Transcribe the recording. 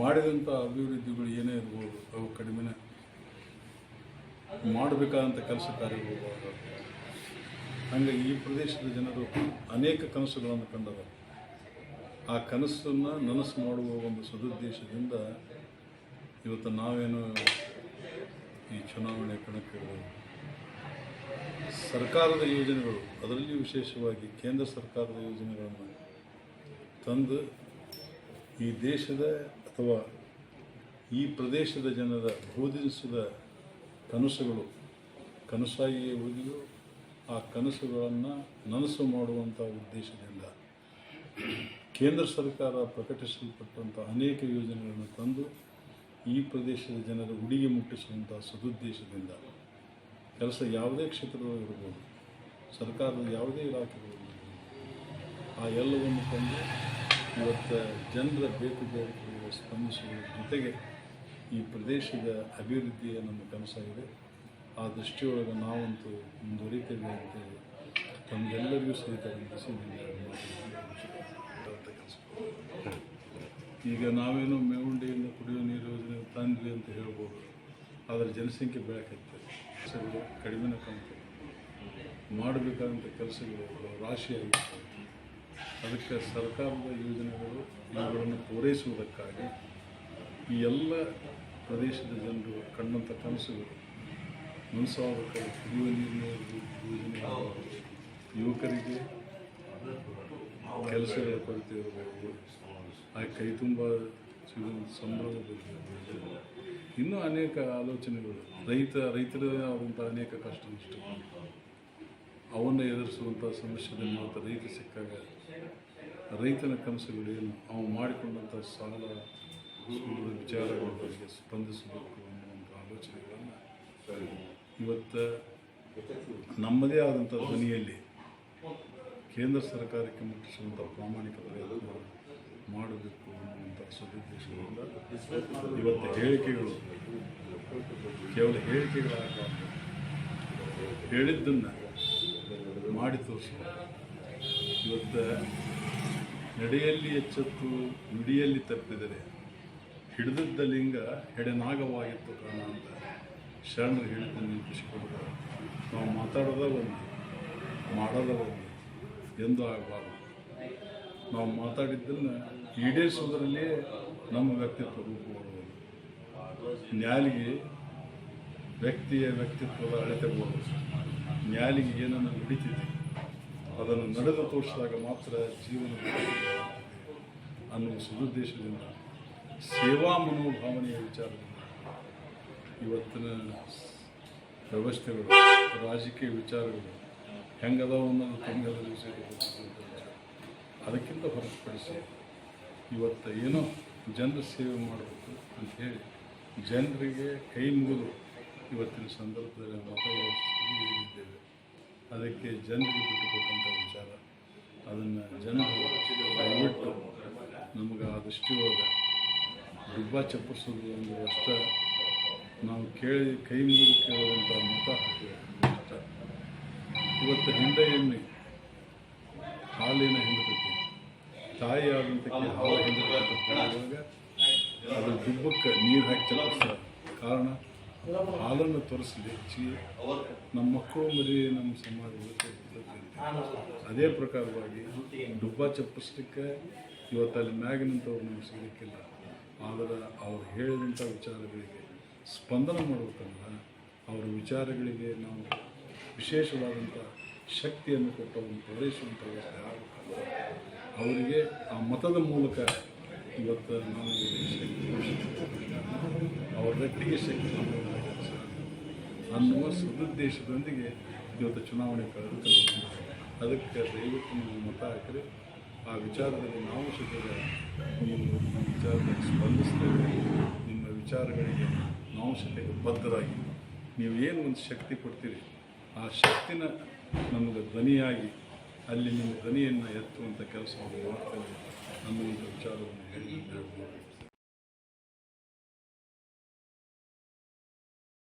ಮಾಡಿದಂಥ ಅಭಿವೃದ್ಧಿಗಳು ಏನೇ ಇರ್ಬೋದು, ಅವು ಕಡಿಮೆನೆ. ಮಾಡಬೇಕಾದಂಥ ಕೆಲಸ ಕಾರ್ಯಗಳು ಹಂಗೆ ಈ ಪ್ರದೇಶದ ಜನರು ಅನೇಕ ಕನಸುಗಳನ್ನು ಕಂಡವರು. ಆ ಕನಸನ್ನು ನನಸು ಮಾಡುವ ಒಂದು ಸದುದ್ದೇಶದಿಂದ ಇವತ್ತು ನಾವೇನು ಈ ಚುನಾವಣೆ ಕಣಕ್ಕಿಳಿದೆವು ಸರ್ಕಾರದ ಯೋಜನೆಗಳು, ಅದರಲ್ಲಿ ವಿಶೇಷವಾಗಿ ಕೇಂದ್ರ ಸರ್ಕಾರದ ಯೋಜನೆಗಳನ್ನು ತಂದು ಈ ದೇಶದ ಅಥವಾ ಈ ಪ್ರದೇಶದ ಜನರ ಬೋಧಿಸಿದ ಕನಸುಗಳು, ಕನಸಾಗಿಯೇ ಉಳಿದಿಯೋ ಆ ಕನಸುಗಳನ್ನು ನನಸು ಮಾಡುವಂಥ ಉದ್ದೇಶದಿಂದ ಕೇಂದ್ರ ಸರ್ಕಾರ ಪ್ರಕಟಿಸಲ್ಪಟ್ಟಂಥ ಅನೇಕ ಯೋಜನೆಗಳನ್ನು ತಂದು ಈ ಪ್ರದೇಶದ ಜನರ ಉಡಿಗೆ ಮುಟ್ಟಿಸುವಂಥ ಸದುದ್ದೇಶದಿಂದ ಕೆಲಸ ಯಾವುದೇ ಕ್ಷೇತ್ರದಲ್ಲಿರ್ಬೋದು ಸರ್ಕಾರದ ಯಾವುದೇ ಇಲಾಖೆಗಳು ಆ ಎಲ್ಲವನ್ನು ತಂದು ಇವತ್ತು ಜನರ ಬೇಕು ಸ್ಪಂದಿಸುವ ಜೊತೆಗೆ ಈ ಪ್ರದೇಶದ ಅಭಿವೃದ್ಧಿಯ ನಮ್ಮ ಕನಸಾಗಿದೆ ಆ ದೃಷ್ಟಿಯೊಳಗೆ ನಾವಂತೂ ಮುಂದುವರಿತೇವೆ ಅಂತೇಳಿ ತಮಗೆಲ್ಲರಿಗೂ ಸಹಿತ ಕೆಲಸ ಈಗ ನಾವೇನೋ ಮೇವುಂಡಿಯಿಂದ ಕುಡಿಯುವ ನೀರು ಯೋಜನೆ ತಂದ್ವಿ ಅಂತ ಹೇಳ್ಬೋದು. ಆದರೆ ಜನಸಂಖ್ಯೆ ಬೆಳಕತ್ತೆ. ಕೆಲಸಗಳು ಕಡಿಮೆನ ಕಾಣ್ತವೆ ಮಾಡಬೇಕಾದಂಥ ಕೆಲಸಗಳು ರಾಶಿಯಾಗಿರ್ತವೆ. ಅದಕ್ಕೆ ಸರ್ಕಾರದ ಯೋಜನೆಗಳು ಇವುಗಳನ್ನು ಪೂರೈಸುವುದಕ್ಕಾಗಿ ಈ ಎಲ್ಲ ಪ್ರದೇಶದ ಜನರು ಕಂಡಂಥ ಕನಸುಗಳು ಮನಸ್ಸಾಗಬೇಕಾದ ಕುಡಿಯುವ ನೀರಿನ ಯೋಜನೆ ಯುವಕರಿಗೆ ಕೆಲಸಗಳ ಕೊರತೆ ಇರಬಹುದು ಆ ಕೈ ತುಂಬ ಸಿಗುವ ಸಂಬಳದ. ಇನ್ನೂ ಅನೇಕ ಆಲೋಚನೆಗಳು. ರೈತ ರೈತರೇ ಆದಂಥ ಅನೇಕ ಕಷ್ಟ ನಷ್ಟಗಳು ಅವನ್ನು ಎದುರಿಸುವಂಥ ಸಮಸ್ಯೆದಲ್ಲಿ ಮಾತ್ರ ರೈತ ಸಿಕ್ಕಾಗ ರೈತನ ಕನಸುಗಳೇನು? ಅವನು ಮಾಡಿಕೊಂಡಂಥ ಸಾಲ ವಿಚಾರಗಳ ಬಗ್ಗೆ ಸ್ಪಂದಿಸಬೇಕು ಅನ್ನುವಂಥ ಆಲೋಚನೆಗಳನ್ನು ಇವತ್ತು ನಮ್ಮದೇ ಆದಂಥ ಧ್ವನಿಯಲ್ಲಿ ಕೇಂದ್ರ ಸರ್ಕಾರಕ್ಕೆ ಮುಟ್ಟಿಸುವಂಥ ಪ್ರಾಮಾಣಿಕ ಮಾಡಬೇಕು ಅನ್ನುವಂಥ ಸದುದ್ದೇಶದಿಂದ ಇವತ್ತು ಹೇಳಿಕೆಗಳು ಕೇವಲ ಹೇಳಿಕೆಗಳಾಗಬಾರ್ದು. ಹೇಳಿದ್ದನ್ನು ಮಾಡಿ ತೋರಿಸುವ ಇವತ್ತು ನಡೆಯಲ್ಲಿ ಎಚ್ಚೆತ್ತು, ನುಡಿಯಲ್ಲಿ ತಪ್ಪಿದರೆ ಹಿಡಿದದ್ದ ಲಿಂಗ ಹೆಡೆನಾಗವಾಗಿತ್ತು ಕಾರಣ ಅಂತ ಶರಣರು ಹೇಳಿದ್ದನ್ನು ನೆನಪಿಸಿಕೊಂಡು ನಾವು ಮಾತಾಡೋದ ಒಂದು, ಮಾಡೋದ ಒಂದು, ಎಂದು ಆಗಬಾರ್ದು. ನಾವು ಮಾತಾಡಿದ್ದನ್ನು ಈಡೇರಿಸೋದರಲ್ಲಿಯೇ ನಮ್ಮ ವ್ಯಕ್ತಿತ್ವ ರೂಪುಗೊಳ್ಳುವುದು. ನ್ಯಾಲಿಗೆ ವ್ಯಕ್ತಿಯ ವ್ಯಕ್ತಿತ್ವದ ಅಳತೆ ಬೋಧು ನ್ಯಾಲಿಗೆ ಏನನ್ನು ನುಡಿತಿದೆ, ಅದನ್ನು ನಡೆದು ತೋರಿಸಿದಾಗ ಮಾತ್ರ ಜೀವನ ಅನ್ನುವ ಸದುದ್ದೇಶದಿಂದ ಸೇವಾ ಮನೋಭಾವನೆಯ ವಿಚಾರದಿಂದ ಇವತ್ತಿನ ವ್ಯವಸ್ಥೆಗಳು, ರಾಜಕೀಯ ವಿಚಾರಗಳು ಹೆಂಗದಾವ ಅನ್ನೋದು ವಿಚಾರ. ಅದಕ್ಕಿಂತ ಹೊರತುಪಡಿಸಿ ಇವತ್ತು ಏನೋ ಜನರ ಸೇವೆ ಮಾಡಬೇಕು ಅಂತ ಹೇಳಿ ಜನರಿಗೆ ಕೈ ಮುಗಿದು ಇವತ್ತಿನ ಸಂದರ್ಭದಲ್ಲಿ ಮತ ಇದ್ದೇವೆ ಅದಕ್ಕೆ ಜನರಿಗೆ ಬಿಟ್ಟುಕೊಟ್ಟಂಥ ವಿಚಾರ. ಅದನ್ನು ಜನರು ದಯವಿಟ್ಟು ನಮಗೆ ಆ ದೃಷ್ಟಿಯೊಳಗೆ ದುಬ್ಬ ಚಪ್ಪರಿಸೋದು ಒಂದು ಅಷ್ಟ ನಾವು ಕೇಳಿ ಕೈ ಮುಗಿದು ಕೇಳುವಂಥ ಮತ ಇಷ್ಟ ಇವತ್ತು ಹಿಂದೆ ಎಮ್ಮೆ ಹಾಲಿನ ಹಿಂಡತೈತಿ ತಾಯಿ ಆದಂಥ ಹಾಲು ಹಿಂಡತಕ್ಕಂಥವಾಗ ಅದು ದುಬ್ಬಕ್ಕೆ ನೀರು ಹಾಕಿ ಚಲಿಸ್ತಾರೆ ಕಾರಣ. ಹಾಲನ್ನು ತೋರಿಸಲಿ ಹೆಚ್ಚಿ ನಮ್ಮ ಮಕ್ಕಳು ಮರಿ ನಮ್ಮ ಸಮಾಜ ಅದೇ ಪ್ರಕಾರವಾಗಿ ಡುಬ್ಬ ಚಪ್ಪಿಸ್ಲಿಕ್ಕೆ ಇವತ್ತು ಅಲ್ಲಿ ಮ್ಯಾಗಿನಂಥವ್ರು ನಮ್ಗೆ ಸಿಗಲಿಕ್ಕಿಲ್ಲ. ಆದರೆ ಅವ್ರು ಹೇಳಿದಂಥ ವಿಚಾರಗಳಿಗೆ ಸ್ಪಂದನ ಮಾಡಬೇಕಂದ್ರೆ ಅವರ ವಿಚಾರಗಳಿಗೆ ನಾವು ವಿಶೇಷವಾದಂಥ ಶಕ್ತಿಯನ್ನು ಕೊಟ್ಟ ಒಂದು ಪ್ರವೇಶವಂತ ವ್ಯವಸ್ಥೆ ಆಗಬೇಕಂದ್ರೆ ಅವರಿಗೆ ಆ ಮತದ ಮೂಲಕ ಇವತ್ತು ಶಕ್ತಿ ಅವರ ವ್ಯಕ್ತಿಗೆ ಶಕ್ತಿ ಅನ್ನುವ ಸದುದ್ದೇಶದೊಂದಿಗೆ ಇವತ್ತು ಚುನಾವಣೆ ಕಳೆದು ಅದಕ್ಕೆ ದಯವಿಟ್ಟು ನೀವು ಮತ ಹಾಕಿರಿ. ಆ ವಿಚಾರದಲ್ಲಿ ನಾವು ಸಹಿತ ನೀವು ನಮ್ಮ ವಿಚಾರದಲ್ಲಿ ಸ್ಪಂದಿಸ್ತೇವೆ. ನಿಮ್ಮ ವಿಚಾರಗಳಿಗೆ ನಾವು ಸಹಿತ ಬದ್ಧರಾಗಿ. ನೀವು ಏನು ಒಂದು ಶಕ್ತಿ ಕೊಡ್ತೀರಿ, ಆ ಶಕ್ತಿನ ನಮಗೆ ಧ್ವನಿಯಾಗಿ ಅಲ್ಲಿ ನಿಮ್ಮ ಧ್ವನಿಯನ್ನು ಎತ್ತುವಂಥ ಕೆಲಸವನ್ನು ಮಾಡ್ತೇವೆ ಅನ್ನುವಂಥ ವಿಚಾರವನ್ನು ಹೇಳಿ